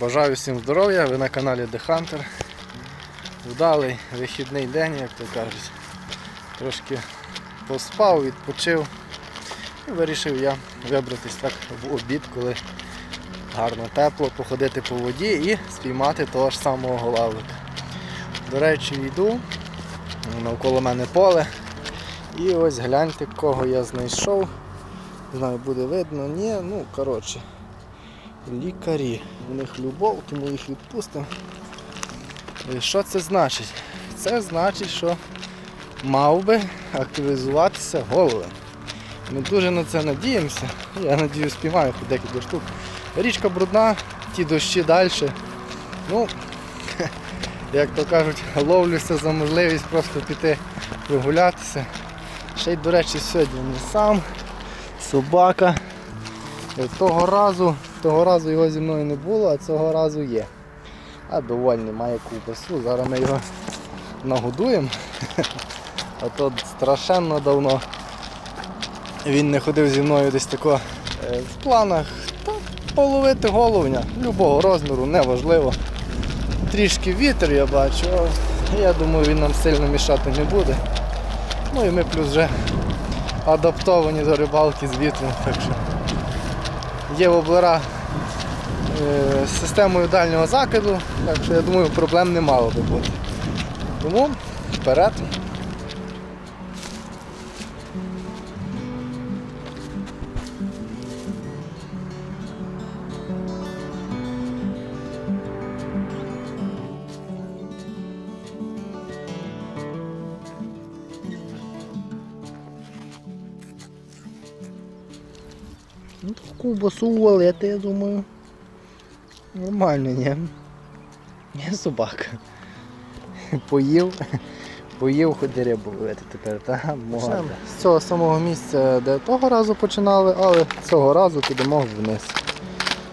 Бажаю всім здоров'я, ви на каналі The Hunter. Вдалий вихідний день, як то кажуть. Трошки поспав, відпочив. І вирішив я вибратись так в обід, коли гарно тепло, походити по воді і спіймати того ж самого голавлика. До речі, йду, навколо мене поле. І ось гляньте, кого я знайшов. Не знаю, буде видно, ні, ну коротше. Лікарі. У них любов, тому їх відпустимо. Що це значить? Це значить, що мав би активізуватися голови. Ми дуже на це надіємося. Я надію, спіймаю по декілька штук. Річка брудна, ті дощі далі. Ну, як то кажуть, ловлюся за можливість просто піти прогулятися. Ще й, до речі, сьогодні не сам, собака. Е, Того разу, того разу його зі мною не було, а цього разу є. А довольний, має ковбасу. Зараз ми його нагодуємо. А то страшенно давно він не ходив зі мною десь тако е, в планах. Та половити головня любого розміру, неважливо. Трішки вітер я бачу, я думаю він нам сильно мішати не буде. Ну і ми плюс вже адаптовані до рибалки з вітром. Так що є воблера з системою дальнього закиду, так що я думаю проблем не мало би бути. Тому вперед. Ну, ковбасу валити, я думаю. Нормально, ні? Ні, собака. Поїв, поїв, хоч і рибу ловити тепер, та можна. З цього самого місця, де того разу починали, але цього разу підемо вниз.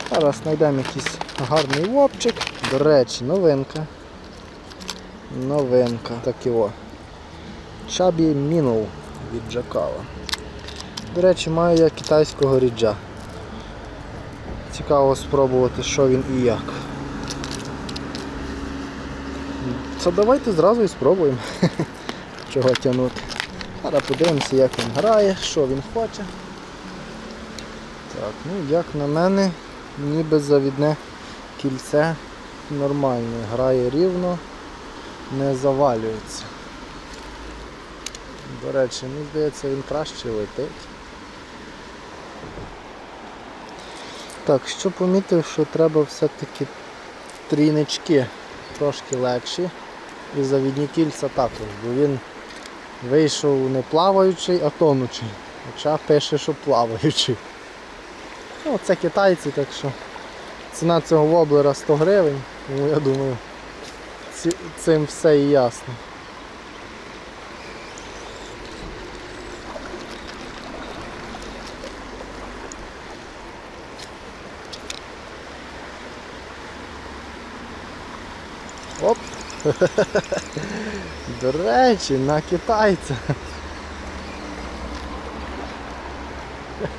Зараз знайдемо якийсь гарний вопчик. До речі, новинка. Новинка. Так його. Чабі Міноу від Джакала. До речі, маю я китайського ріджа. Цікаво спробувати, що він і як. Це давайте зразу і спробуємо. Чого тягнути. Зараз подивимося, як він грає, що він хоче. Так, ну як на мене, ніби завідне кільце нормальне. Грає рівно, не завалюється. До речі, мені здається, він краще летить. Так, що помітив, що треба все-таки трійнички трошки легші і завідні кільця також, бо він вийшов не плаваючий, а тонучий. Хоча пише, що плаваючий. Ну, це китайці, так що ціна цього воблера 100 гривень, тому я думаю, цим все і ясно. Оп! До речі, на китайця.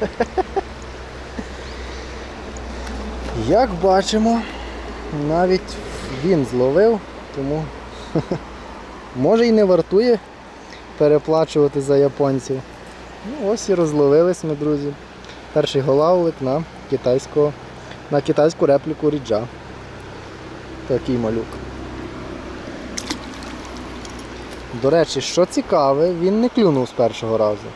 Як бачимо, навіть він зловив, тому може і не вартує переплачувати за японців. Ну ось і розловились ми, друзі. Перший голавлик на на китайську репліку ріджа. Такий малюк. До речі, що цікаве, він не клюнув з першого разу.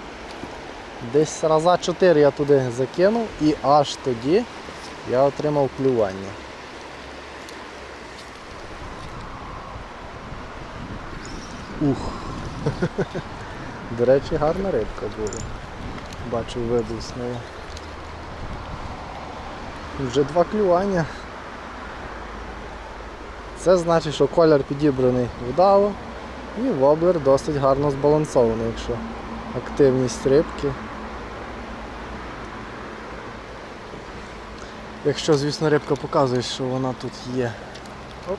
Десь раза 4 я туди закинув і аж тоді я отримав клювання. Ух. До речі, гарна рибка була. Бачу вибуснула. Вже два клювання. Це значить, що колір підібраний вдало і воблер досить гарно збалансований, якщо активність рибки. Якщо, звісно, рибка показує, що вона тут є. Оп.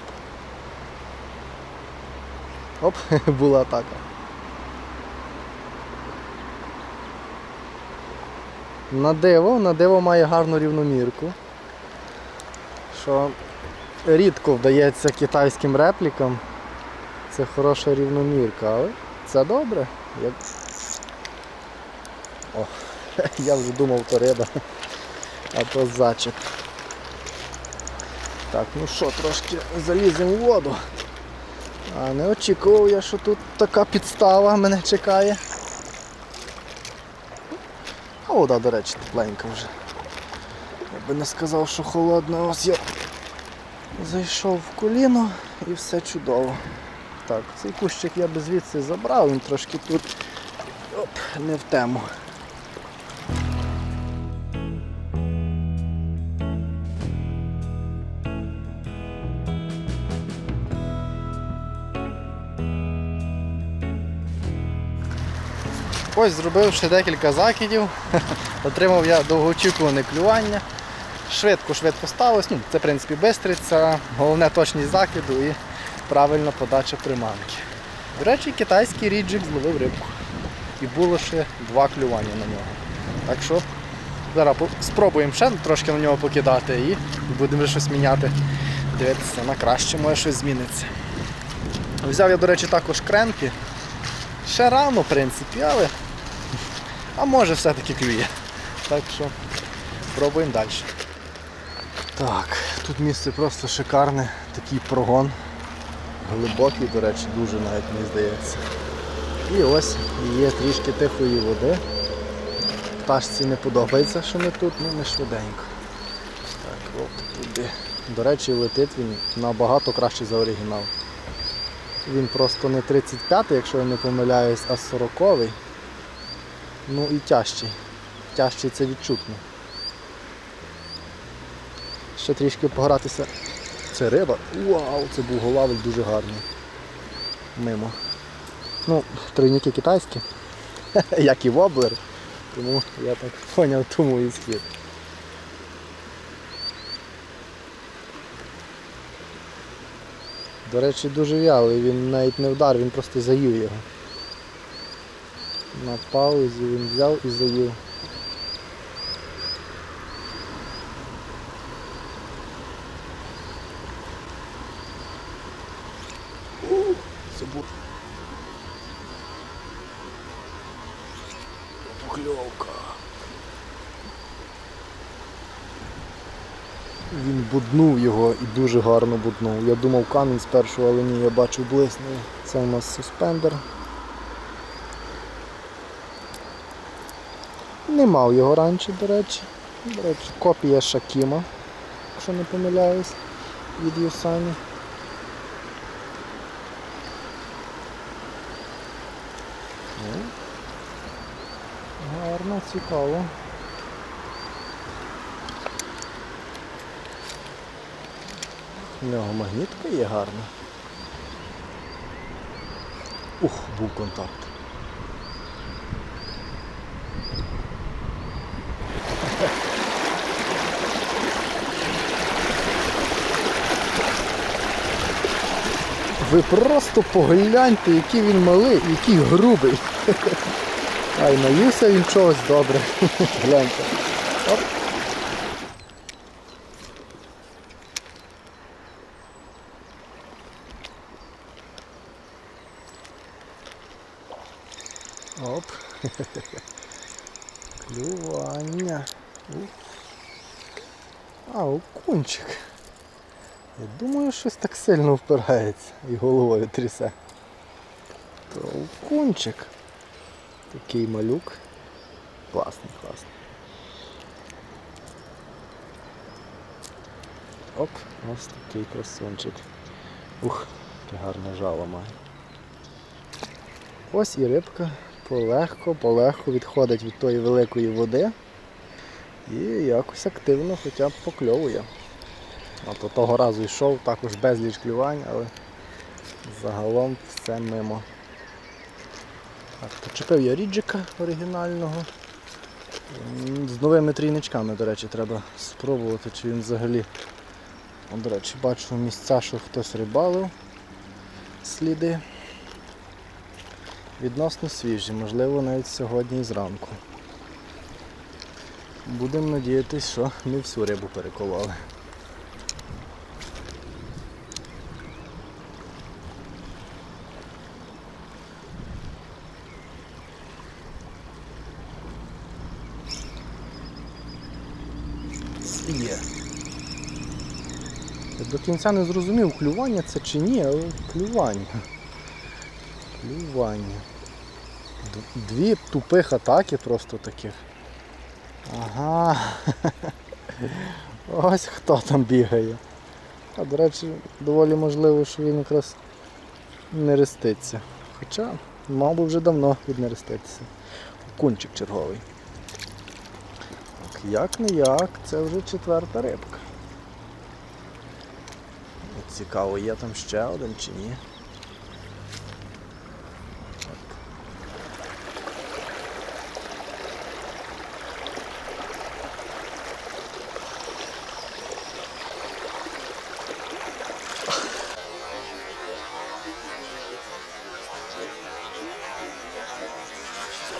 Оп, була атака. На диво, на диво має гарну рівномірку. що рідко вдається китайським реплікам. Це хороша рівномірка, але це добре. Як... О, я вже думав, то риба, а то зачеп. Так, ну що, трошки заліземо в воду. А не очікував я, що тут така підстава мене чекає. А вода, до речі, тепленька вже. Я би не сказав, що холодна, ось я зайшов в коліно і все чудово. Так, цей кущик я би звідси забрав, він трошки тут оп, не в тему. Ось зробив ще декілька закидів, отримав я довгоочікуване клювання. Швидко-швидко сталося. Ну, це в принципі бистриця, головне точність закиду і правильна подача приманки. До речі, китайський ріджик зловив рибку. І було ще два клювання на нього. Так що зараз спробуємо ще трошки на нього покидати і будемо щось міняти. Дивитися на краще, може щось зміниться. Взяв я, до речі, також кремки. Ще рано, в принципі, але а може все-таки клює. Так що пробуємо далі. Так, тут місце просто шикарне, такий прогон. Глибокий, до речі, дуже навіть мені здається. І ось є трішки тихої води. Пташці не подобається, що ми тут, ну ми швиденько. Так, от туди. До речі, летить він набагато краще за оригінал. Він просто не 35-й, якщо я не помиляюсь, а 40-й. Ну і тяжчий. Тяжчий це відчутно. Ще трішки погратися. Це риба. Вау, це був голавель дуже гарний. Мимо. Ну, тройники китайські, як і воблер. Тому я так поняв, тому і схід. До речі, дуже вялий, він навіть не вдар, він просто заїв його. На паузі він взяв і заїв. Був. Пухльовка. Він буднув його і дуже гарно буднув. Я думав камінь спершу, але ні, я бачу блиснув. Це у нас суспендер. Не мав його раніше, до речі. До речі, копія Шакіма, якщо не помиляюсь, від Юсані. Гарно, цікаво. У нього магнітка є гарна. Ух, був контакт. Ви просто погляньте, який він малий, який грубий. Ай, наївся він чогось добре. Гляньте. Оп. Оп. Клювання. А, окунчик. Я думаю, щось так сильно впирається і головою трясе. То окунчик. Такий малюк. Класний, класний. Оп, ось такий красунчик. Ух, яке гарне жало має. Ось і рибка полегко, полегко відходить від тої великої води і якось активно хоча б покльовує. А то того разу йшов, також безліч клювань, але загалом все мимо. Так, Почепив я ріджика оригінального. З новими трійничками, до речі, треба спробувати, чи він взагалі. О, до речі, бачу місця, що хтось рибалив сліди. Відносно свіжі, можливо навіть сьогодні і зранку. Будемо надіятися, що не всю рибу перекололи. Є. Я до кінця не зрозумів, клювання це чи ні, але клювання. Клювання. Дві тупих атаки просто таких. Ага. Ось хто там бігає. А до речі, доволі можливо, що він якраз не реститься. Хоча, би вже давно віднереститися. Кунчик черговий. Як не як, це вже четверта рибка. Цікаво, є там ще один чи ні.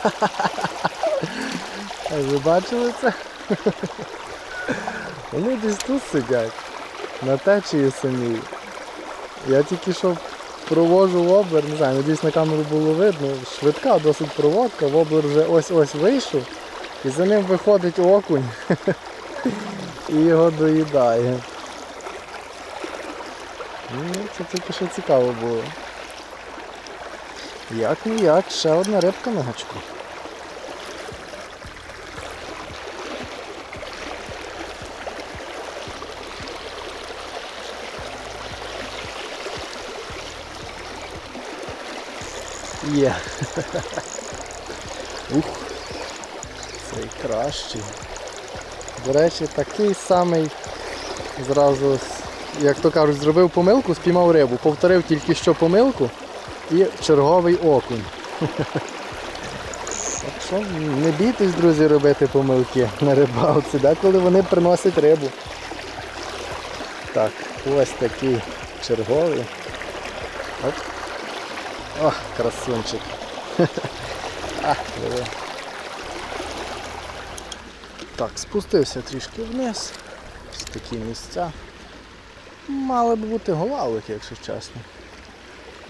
Ви бачили це? Вони десь тут сидять, на течії самій. Я тільки що провожу воблер, не знаю, надіюсь на камеру було видно. Швидка досить проводка, воблер вже ось-ось вийшов і за ним виходить окунь і його доїдає. Ну, це тільки що цікаво було. Як не як, ще одна рибка на гачку. Є. Ух. Цей кращий. До речі, такий самий зразу, як то кажуть, зробив помилку, спіймав рибу, повторив тільки що помилку і черговий окунь. Так що не бійтесь, друзі, робити помилки на рибалці, деколи вони приносять рибу. Так, ось такий черговий. Оп. Ох, красунчик. Так, спустився трішки вниз. Ось такі місця. Мали б бути голавлики, якщо чесно.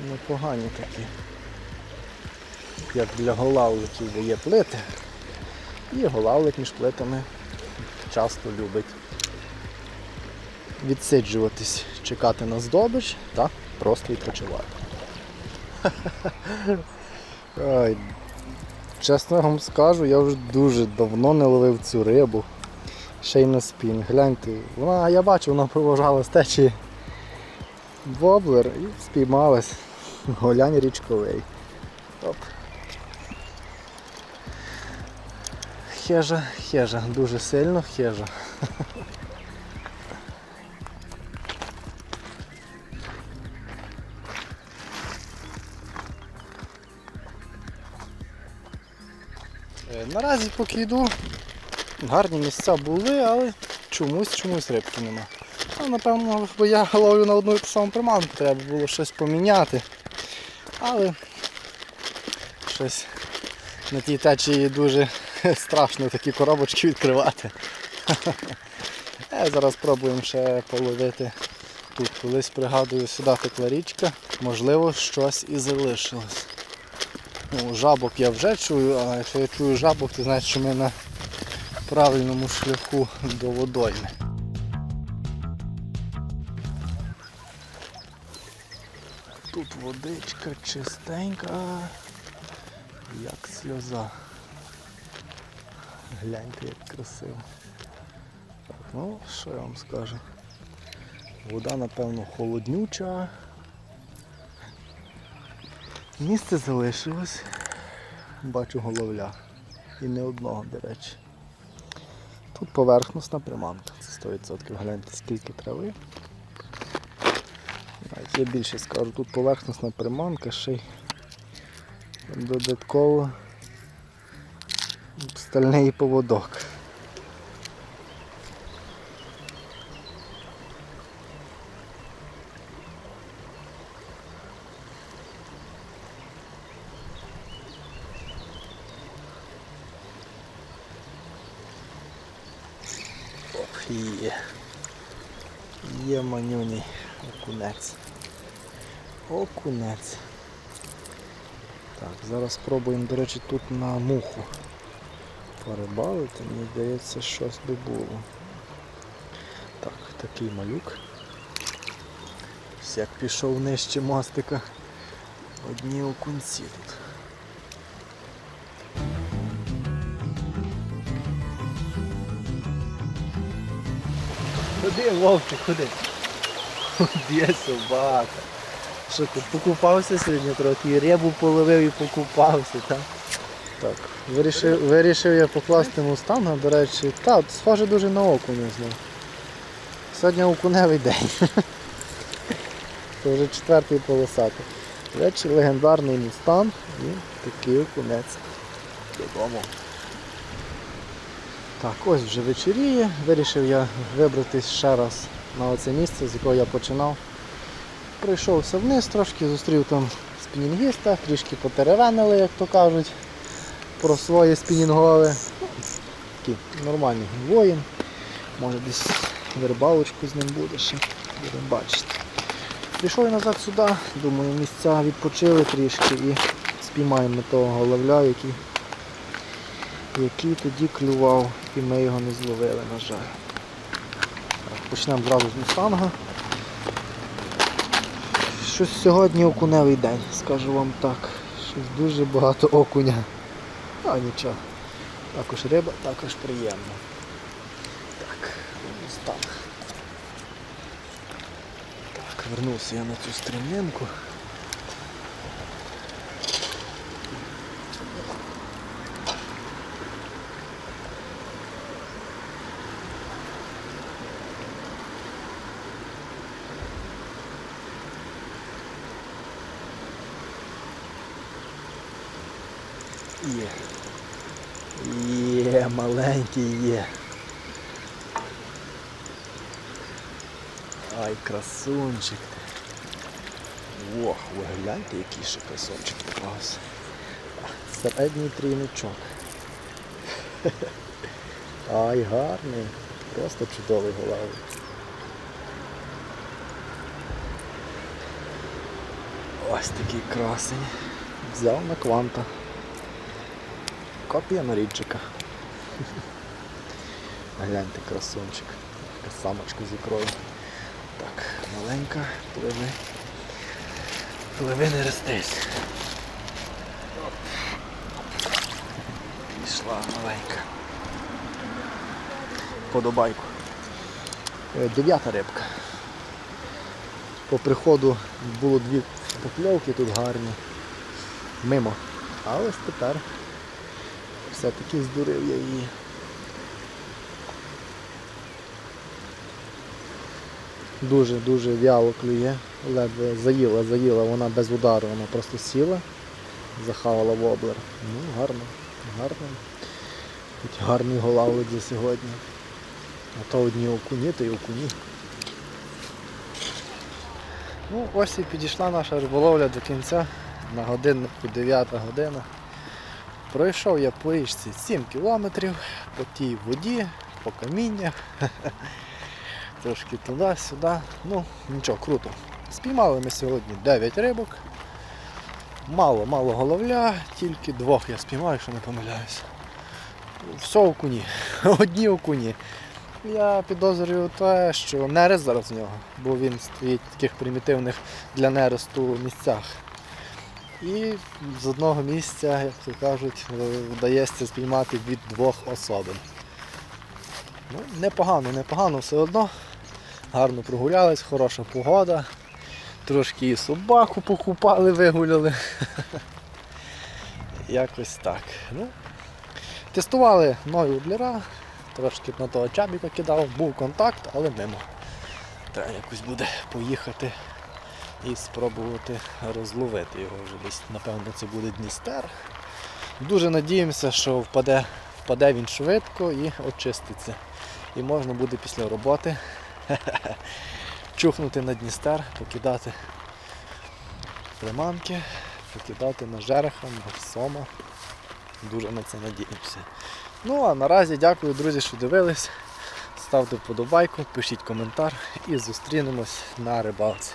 Непогані такі. Як для голавликів є плити. І голавлик між плитами часто любить відсиджуватись, чекати на здобич та просто відпочивати. Ой, чесно вам скажу, я вже дуже давно не ловив цю рибу. Ще й на спін. Гляньте, вона, я бачу, вона провожала з течії воблер і спіймалась. Голянь річковий. Оп. Хежа, хежа, дуже сильно хежа. Наразі поки йду, гарні місця були, але чомусь чомусь рибки нема. Ну, напевно, бо я ловлю на одну і ту саму приманку, треба було щось поміняти. Але щось на тій течії дуже страшно такі коробочки відкривати. Е, Зараз спробуємо ще половити тут. Колись пригадую, сюди текла річка, можливо, щось і залишилось. Ну, жабок я вже чую, а якщо я чую жабок, то значить, що ми на правильному шляху до водойми. Тут водичка чистенька, як сльоза. Гляньте, як красиво. Ну, що я вам скажу? Вода, напевно, холоднюча. Місце залишилось. Бачу головля. І не одного, до речі. Тут поверхностна приманка. Це 100%. Гляньте, скільки трави. Навіть я більше скажу, тут поверхностна приманка, ще й додатково стальний поводок. Оп, є. Є манюний окунець. Окунець. Так, зараз спробуємо, до речі, тут на муху порибалити. Мені здається, щось би було. такий малюк. Як пішов нижче мостика. Одні окунці тут. Ходи, вовчик, ходи. Є собака. Що покупався сьогодні трохи, і рибу половив і покупався, так? Так. Вирішив, вирішив я покласти мустанга, до речі, та, схоже дуже на окуня знову. Сьогодні окуневий день. Це вже четвертий полосатий. До речі, легендарний мустанг і такий окунець додому. Так, ось вже вечоріє. Вирішив я вибратись ще раз на оце місце, з якого я починав. Прийшовся вниз трошки, зустрів там спінінгіста, трішки потеревенили, як то кажуть, про своє спінінгове. Такий нормальний воїн. Може десь вербалочку з ним буде ще. Будемо бачити. Прийшов я назад сюди, думаю, місця відпочили трішки і спіймаємо того головля, який, який тоді клював, і ми його не зловили, на жаль. Почнемо зразу з мустанга. Щось сьогодні окуневий день, скажу вам так. Щось дуже багато окуня. А нічого. Також риба, також приємно. Так, мустанг. Так, вернувся я на цю стрімнинку. Є. Є, маленький є. Ай, красунчик. Ох, ви гляньте, який ще красунчик попався. Середній трійничок. Ай, гарний. Просто чудовий головий. Ось такий красень. Взяв на кванта. Копія нарідчика. Гляньте, красунчик. Така самочка з ікрою. Так, маленька, пливи. Пливи не рестись. Пішла маленька. Подобайку. Е, Дев'ята рибка. По приходу було дві покльовки тут гарні. Мимо. А ось тепер все-таки здурив я її. Дуже-дуже вяло клює, ледве заїла, заїла, вона без удару, вона просто сіла, захавала воблер. Ну, гарно, гарно. Хоч гарний голавлик сьогодні. А то одні окуні, то й окуні. Ну, ось і підійшла наша риболовля до кінця. На годиннику 9 година. Пройшов я по річці 7 кілометрів по тій воді, по каміннях. Трошки туди-сюди. Ну, нічого, круто. Спіймали ми сьогодні 9 рибок. Мало, мало головля, тільки двох я спіймав, якщо не помиляюся. Все окуні. Одні окуні. Я підозрюю те, що нерест зараз в нього, бо він стоїть в таких примітивних для нересту місцях. І з одного місця, як то кажуть, вдається спіймати від двох особин. Ну, непогано, непогано все одно. Гарно прогулялись, хороша погода. Трошки і собаку покупали, вигуляли. Якось так. Ну, тестували нові обліра, трошки на того чабіка кидав, був контакт, але мимо. Треба якось буде поїхати і спробувати розловити його вже десь. Напевно, це буде Дністер. Дуже надіємося, що впаде, впаде він швидко і очиститься. І можна буде після роботи чухнути на Дністер, покидати приманки, покидати на жереха, на сома. Дуже на це надіємося. Ну а наразі дякую, друзі, що дивились. Ставте вподобайку, пишіть коментар і зустрінемось на рибалці.